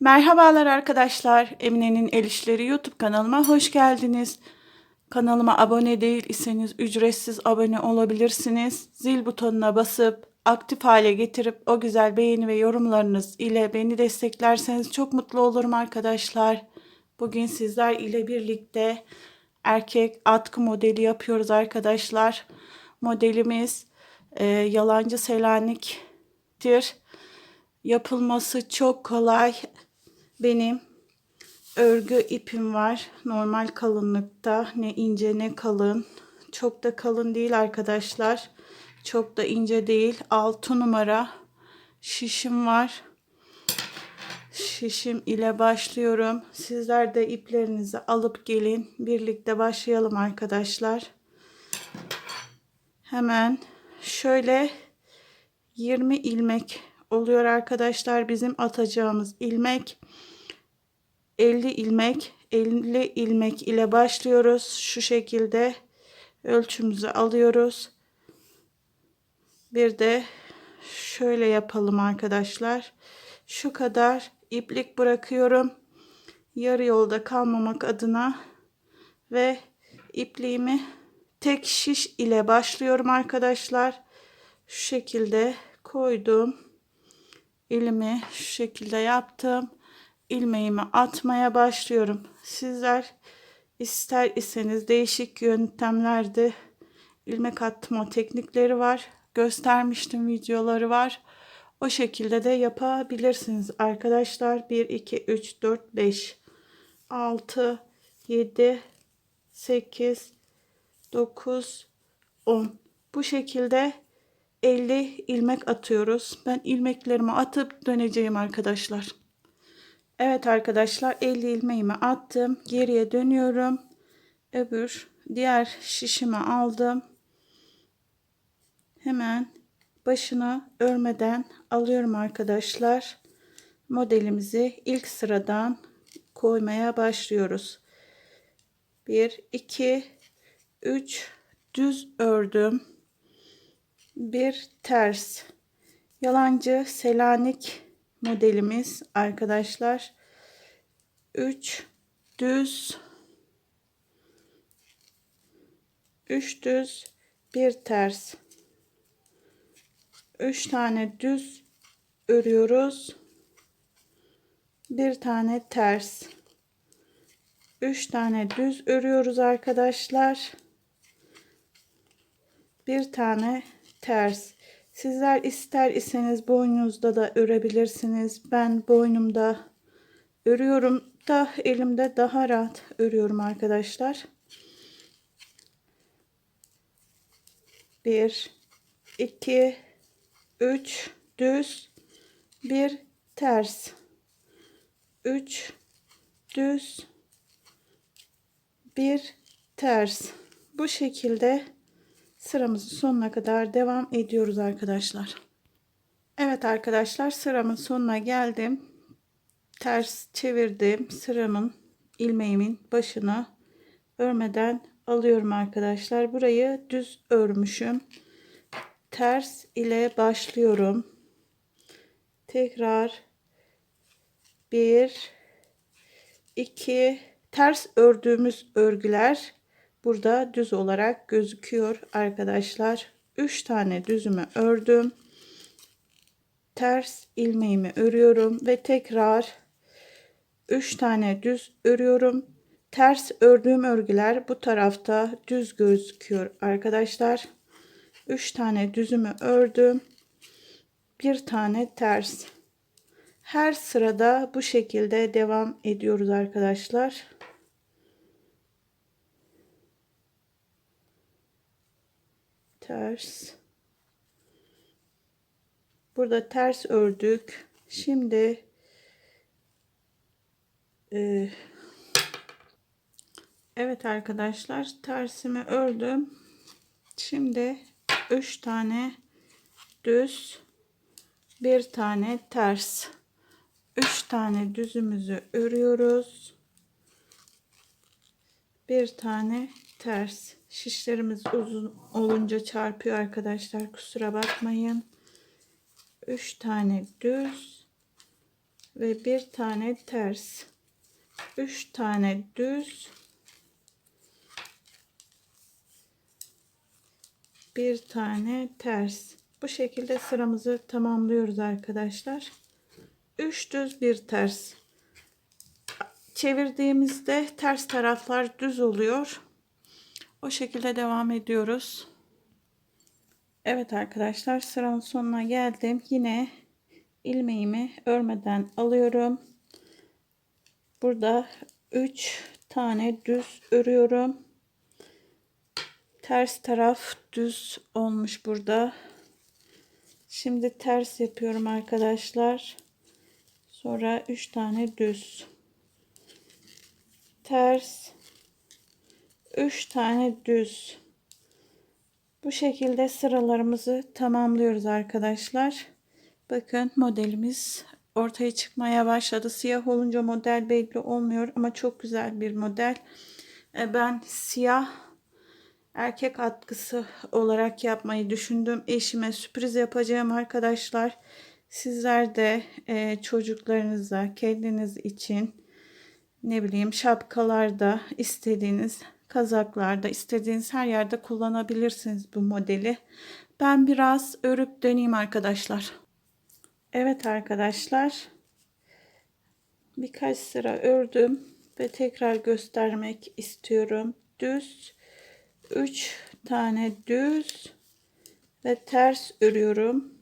Merhabalar arkadaşlar. Emine'nin El İşleri YouTube kanalıma hoş geldiniz. Kanalıma abone değil iseniz ücretsiz abone olabilirsiniz. Zil butonuna basıp aktif hale getirip o güzel beğeni ve yorumlarınız ile beni desteklerseniz çok mutlu olurum arkadaşlar. Bugün sizler ile birlikte erkek atkı modeli yapıyoruz arkadaşlar. Modelimiz e, yalancı selaniktir. Yapılması çok kolay. Benim örgü ipim var. Normal kalınlıkta. Ne ince ne kalın. Çok da kalın değil arkadaşlar. Çok da ince değil. 6 numara şişim var. Şişim ile başlıyorum. Sizler de iplerinizi alıp gelin. Birlikte başlayalım arkadaşlar. Hemen şöyle 20 ilmek oluyor arkadaşlar bizim atacağımız ilmek 50 ilmek 50 ilmek ile başlıyoruz. Şu şekilde ölçümüzü alıyoruz. Bir de şöyle yapalım arkadaşlar. Şu kadar iplik bırakıyorum. Yarı yolda kalmamak adına ve ipliğimi tek şiş ile başlıyorum arkadaşlar. Şu şekilde koydum. İlimi şu şekilde yaptım. İlmeğimi atmaya başlıyorum. Sizler ister iseniz değişik yöntemlerde ilmek atma teknikleri var. Göstermiştim videoları var. O şekilde de yapabilirsiniz arkadaşlar. 1, 2, 3, 4, 5, 6, 7, 8, 9, 10. Bu şekilde 50 ilmek atıyoruz. Ben ilmeklerimi atıp döneceğim arkadaşlar. Evet arkadaşlar 50 ilmeğimi attım. Geriye dönüyorum. Öbür diğer şişimi aldım. Hemen başına örmeden alıyorum arkadaşlar. Modelimizi ilk sıradan koymaya başlıyoruz. 1 2 3 düz ördüm bir ters yalancı selanik modelimiz arkadaşlar. 3 düz. 3 düz bir ters. 3 tane düz örüyoruz. Bir tane ters. 3 tane düz örüyoruz arkadaşlar. Bir tane ters. Sizler ister iseniz boynunuzda da örebilirsiniz. Ben boynumda örüyorum da elimde daha rahat örüyorum arkadaşlar. 1 2 3 düz 1 ters 3 düz 1 ters bu şekilde sıramızın sonuna kadar devam ediyoruz arkadaşlar. Evet arkadaşlar sıramın sonuna geldim. Ters çevirdim. Sıramın ilmeğimin başını örmeden alıyorum arkadaşlar. Burayı düz örmüşüm. Ters ile başlıyorum. Tekrar 1 2 ters ördüğümüz örgüler burada düz olarak gözüküyor arkadaşlar. 3 tane düzümü ördüm. Ters ilmeğimi örüyorum ve tekrar 3 tane düz örüyorum. Ters ördüğüm örgüler bu tarafta düz gözüküyor arkadaşlar. 3 tane düzümü ördüm. Bir tane ters. Her sırada bu şekilde devam ediyoruz arkadaşlar ters. Burada ters ördük. Şimdi e, evet arkadaşlar tersimi ördüm. Şimdi 3 tane düz bir tane ters. 3 tane düzümüzü örüyoruz. Bir tane ters şişlerimiz uzun olunca çarpıyor arkadaşlar kusura bakmayın 3 tane düz ve bir tane ters. Üç tane düz. Bir tane ters. Bu şekilde sıramızı tamamlıyoruz arkadaşlar. Üç düz bir ters. Çevirdiğimizde ters taraflar düz oluyor. O şekilde devam ediyoruz. Evet arkadaşlar sıranın sonuna geldim. Yine ilmeğimi örmeden alıyorum. Burada 3 tane düz örüyorum. Ters taraf düz olmuş burada. Şimdi ters yapıyorum arkadaşlar. Sonra 3 tane düz. Ters 3 tane düz. Bu şekilde sıralarımızı tamamlıyoruz arkadaşlar. Bakın modelimiz ortaya çıkmaya başladı. Siyah olunca model belli olmuyor ama çok güzel bir model. E, Ben siyah erkek atkısı olarak yapmayı düşündüm. Eşime sürpriz yapacağım arkadaşlar. Sizler de e, çocuklarınıza, kendiniz için ne bileyim şapkalarda istediğiniz kazaklarda istediğiniz her yerde kullanabilirsiniz bu modeli. Ben biraz örüp döneyim arkadaşlar. Evet arkadaşlar. Birkaç sıra ördüm ve tekrar göstermek istiyorum. Düz 3 tane düz ve ters örüyorum.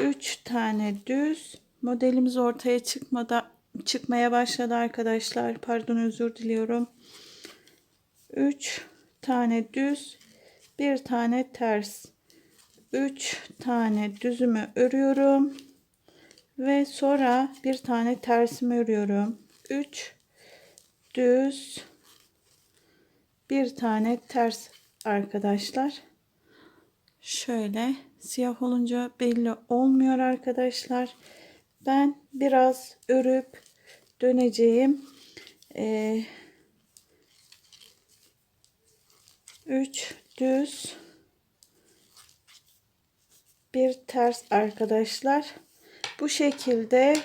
3 tane düz. Modelimiz ortaya çıkmadan çıkmaya başladı arkadaşlar. Pardon özür diliyorum. 3 tane düz, bir tane ters. 3 tane düzümü örüyorum ve sonra bir tane tersimi örüyorum. 3 düz, bir tane ters arkadaşlar. Şöyle siyah olunca belli olmuyor arkadaşlar. Ben biraz örüp döneceğim. Ee, 3 düz bir ters arkadaşlar. Bu şekilde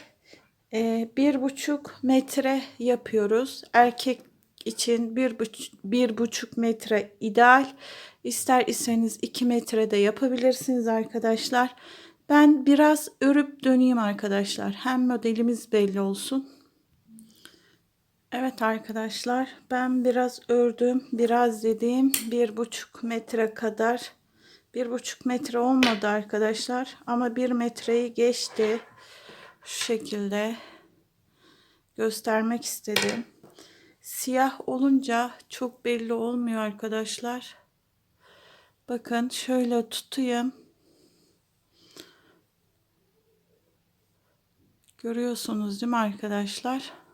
e, bir buçuk metre yapıyoruz. Erkek için bir buçuk, bir buçuk metre ideal. İster iseniz 2 metrede yapabilirsiniz arkadaşlar. Ben biraz örüp döneyim arkadaşlar. Hem modelimiz belli olsun. Evet arkadaşlar ben biraz ördüm. Biraz dediğim bir buçuk metre kadar. Bir buçuk metre olmadı arkadaşlar. Ama bir metreyi geçti. Şu şekilde göstermek istedim. Siyah olunca çok belli olmuyor arkadaşlar. Bakın şöyle tutayım. Görüyorsunuz değil mi arkadaşlar?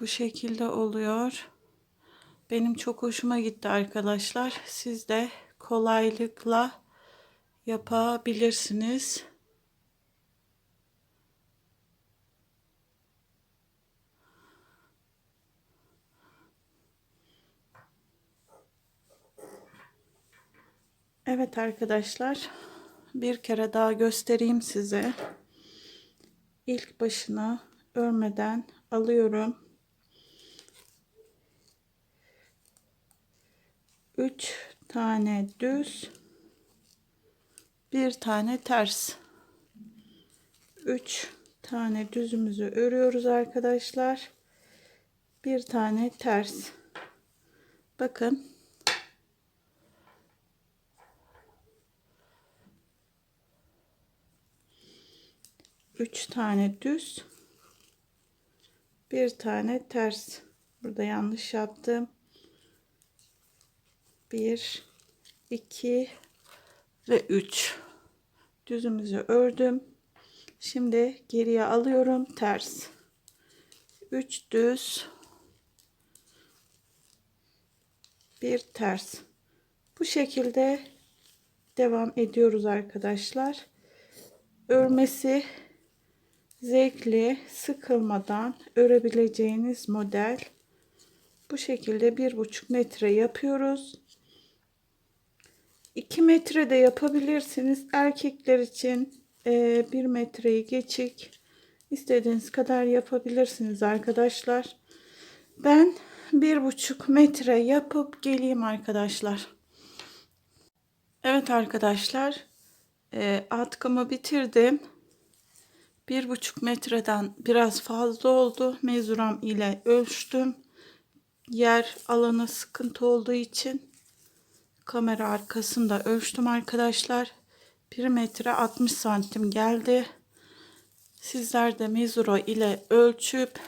Bu şekilde oluyor. Benim çok hoşuma gitti arkadaşlar. Siz de kolaylıkla yapabilirsiniz. Evet arkadaşlar bir kere daha göstereyim size. İlk başına örmeden alıyorum. 3 tane düz bir tane ters. 3 tane düzümüzü örüyoruz arkadaşlar. Bir tane ters. Bakın. Üç tane düz bir tane ters. Burada yanlış yaptım 1 2 ve 3 düzümüzü ördüm. Şimdi geriye alıyorum. Ters. 3 düz. Bir ters. Bu şekilde devam ediyoruz arkadaşlar. Örmesi zevkli sıkılmadan örebileceğiniz model. Bu şekilde bir buçuk metre yapıyoruz 2 metre de yapabilirsiniz. Erkekler için e, 1 metreyi geçik istediğiniz kadar yapabilirsiniz arkadaşlar. Ben bir buçuk metre yapıp geleyim arkadaşlar. Evet arkadaşlar e, atkımı bitirdim. Bir buçuk metreden biraz fazla oldu. Mezuram ile ölçtüm. Yer alanı sıkıntı olduğu için kamera arkasında ölçtüm arkadaşlar. 1 metre 60 santim geldi. Sizler de mezuro ile ölçüp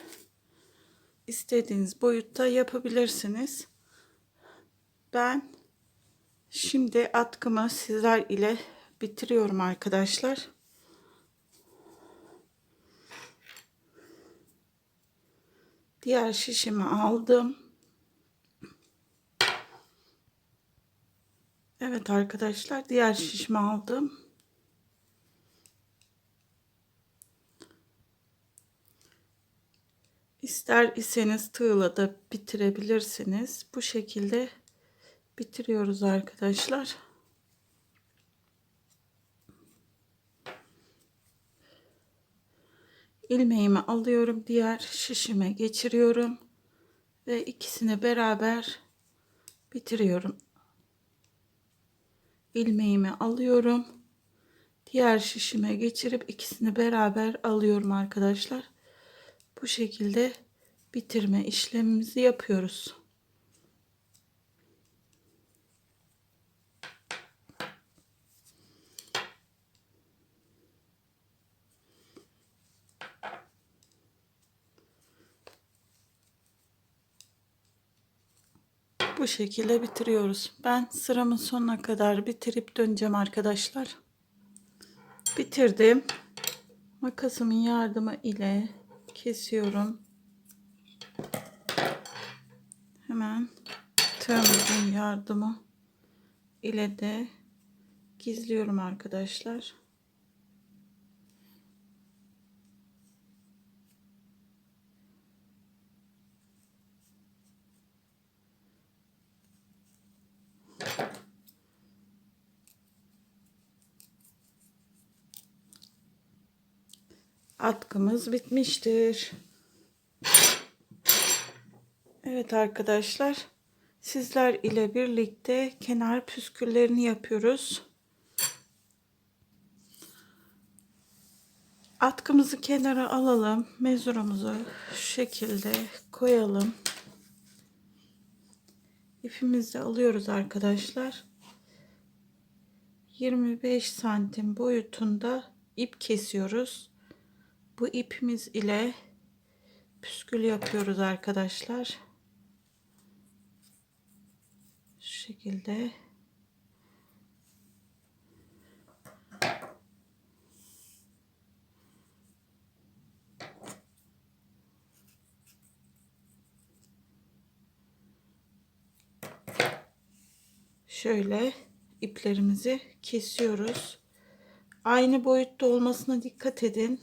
istediğiniz boyutta yapabilirsiniz. Ben şimdi atkımı sizler ile bitiriyorum arkadaşlar. Diğer şişimi aldım. Evet arkadaşlar diğer şişimi aldım. İster iseniz tığla da bitirebilirsiniz. Bu şekilde bitiriyoruz arkadaşlar. ilmeğimi alıyorum. Diğer şişime geçiriyorum. Ve ikisini beraber bitiriyorum. İlmeğimi alıyorum. Diğer şişime geçirip ikisini beraber alıyorum arkadaşlar. Bu şekilde bitirme işlemimizi yapıyoruz. Bu şekilde bitiriyoruz. Ben sıramın sonuna kadar bitirip döneceğim arkadaşlar. Bitirdim. Makasımın yardımı ile kesiyorum. Hemen tığımızın yardımı ile de gizliyorum arkadaşlar. Atkımız bitmiştir. Evet arkadaşlar sizler ile birlikte kenar püsküllerini yapıyoruz. Atkımızı kenara alalım. Mezurumuzu şu şekilde koyalım. İpimizi alıyoruz arkadaşlar. 25 santim boyutunda ip kesiyoruz bu ipimiz ile püskül yapıyoruz arkadaşlar. Şu şekilde. Şöyle iplerimizi kesiyoruz. Aynı boyutta olmasına dikkat edin.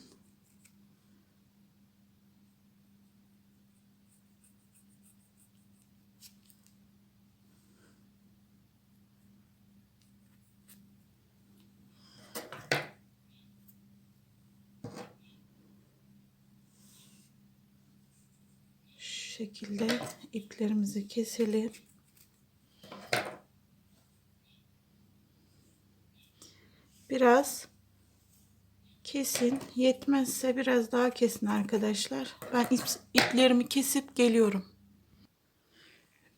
şekilde iplerimizi keselim. Biraz kesin. Yetmezse biraz daha kesin arkadaşlar. Ben ip, iplerimi kesip geliyorum.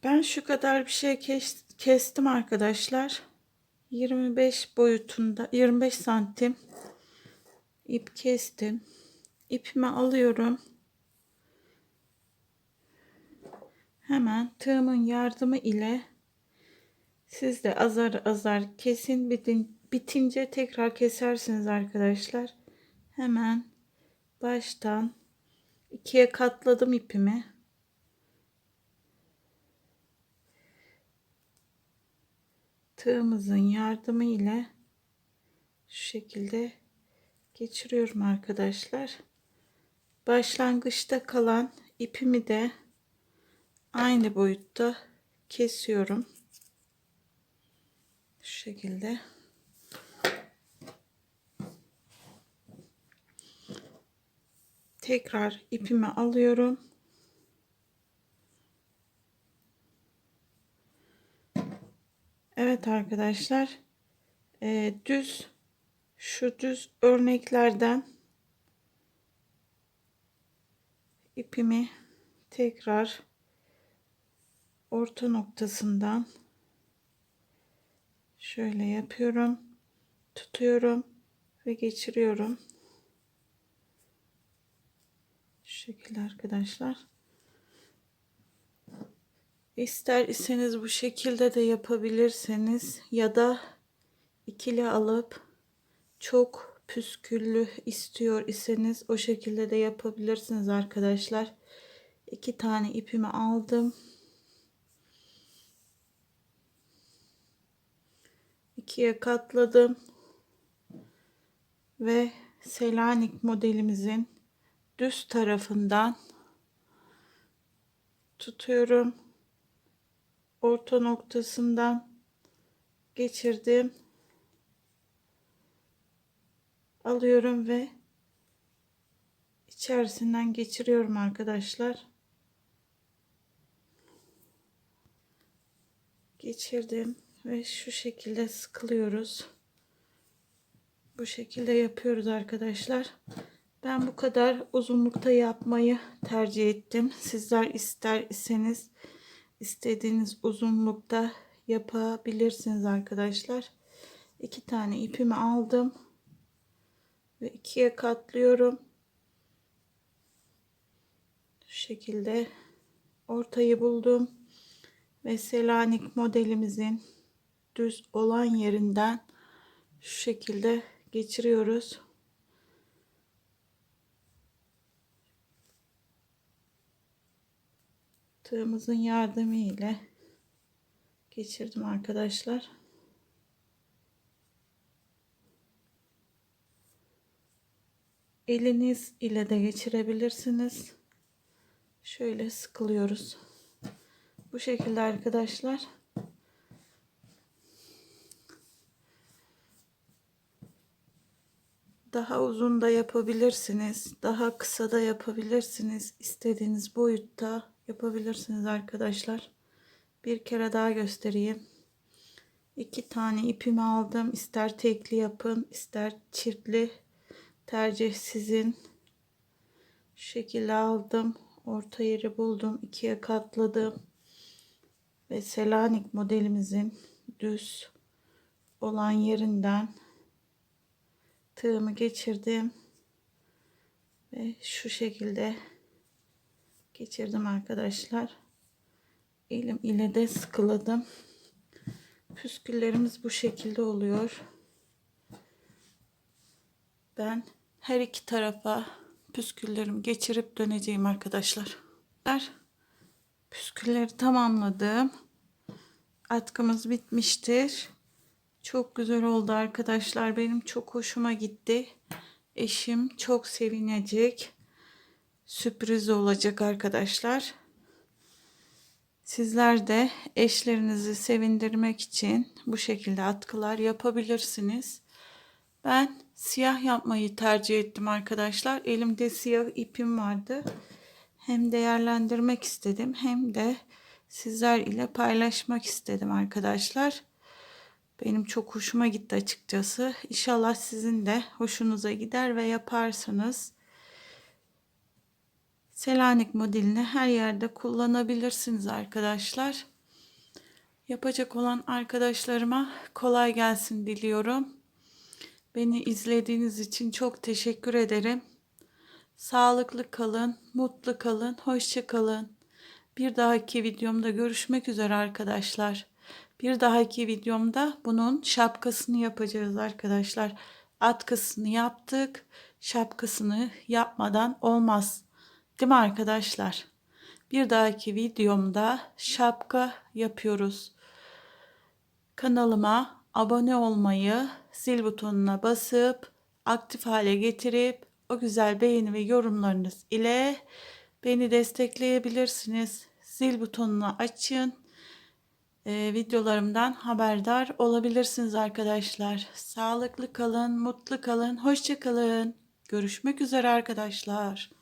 Ben şu kadar bir şey kes, kestim arkadaşlar. 25 boyutunda 25 santim ip kestim. İpimi alıyorum. hemen tığımın yardımı ile siz de azar azar kesin bitin, bitince tekrar kesersiniz arkadaşlar. Hemen baştan ikiye katladım ipimi. Tığımızın yardımı ile şu şekilde geçiriyorum arkadaşlar. Başlangıçta kalan ipimi de aynı boyutta kesiyorum. Şu şekilde. Tekrar ipimi alıyorum. Evet arkadaşlar e, düz şu düz örneklerden ipimi tekrar orta noktasından şöyle yapıyorum tutuyorum ve geçiriyorum şu şekilde arkadaşlar. İster iseniz bu şekilde de yapabilirseniz ya da ikili alıp çok püsküllü istiyor iseniz o şekilde de yapabilirsiniz arkadaşlar. İki tane ipimi aldım. İkiye katladım. Ve Selanik modelimizin düz tarafından tutuyorum. Orta noktasından geçirdim. Alıyorum ve içerisinden geçiriyorum arkadaşlar. Geçirdim ve şu şekilde sıkılıyoruz. Bu şekilde yapıyoruz arkadaşlar. Ben bu kadar uzunlukta yapmayı tercih ettim. Sizler ister iseniz istediğiniz uzunlukta yapabilirsiniz arkadaşlar. İki tane ipimi aldım ve ikiye katlıyorum. Şu şekilde ortayı buldum ve Selanik modelimizin düz olan yerinden şu şekilde geçiriyoruz. Tığımızın yardımı ile geçirdim arkadaşlar. Eliniz ile de geçirebilirsiniz. Şöyle sıkılıyoruz. Bu şekilde arkadaşlar. Daha uzun da yapabilirsiniz. Daha kısa da yapabilirsiniz. İstediğiniz boyutta yapabilirsiniz arkadaşlar. Bir kere daha göstereyim. İki tane ipimi aldım. İster tekli yapın, ister çiftli. Tercih sizin. Şu şekilde aldım. Orta yeri buldum. ikiye katladım. Ve Selanik modelimizin düz olan yerinden tığımı geçirdim ve şu şekilde geçirdim arkadaşlar. Elim ile de sıkıladım. Püsküllerimiz bu şekilde oluyor. Ben her iki tarafa püsküllerimi geçirip döneceğim arkadaşlar. Püskülleri tamamladım. Atkımız bitmiştir. Çok güzel oldu arkadaşlar. Benim çok hoşuma gitti. Eşim çok sevinecek. Sürpriz olacak arkadaşlar. Sizler de eşlerinizi sevindirmek için bu şekilde atkılar yapabilirsiniz. Ben siyah yapmayı tercih ettim arkadaşlar. Elimde siyah ipim vardı. Hem değerlendirmek istedim hem de sizler ile paylaşmak istedim arkadaşlar. Benim çok hoşuma gitti açıkçası. İnşallah sizin de hoşunuza gider ve yaparsınız. Selanik modelini her yerde kullanabilirsiniz arkadaşlar. Yapacak olan arkadaşlarıma kolay gelsin diliyorum. Beni izlediğiniz için çok teşekkür ederim. Sağlıklı kalın, mutlu kalın, hoşça kalın. Bir dahaki videomda görüşmek üzere arkadaşlar. Bir dahaki videomda bunun şapkasını yapacağız arkadaşlar. Atkısını yaptık. Şapkasını yapmadan olmaz. Değil mi arkadaşlar? Bir dahaki videomda şapka yapıyoruz. Kanalıma abone olmayı, zil butonuna basıp aktif hale getirip o güzel beğeni ve yorumlarınız ile beni destekleyebilirsiniz. Zil butonunu açın e, videolarımdan haberdar olabilirsiniz arkadaşlar. Sağlıklı kalın, mutlu kalın, hoşça kalın. Görüşmek üzere arkadaşlar.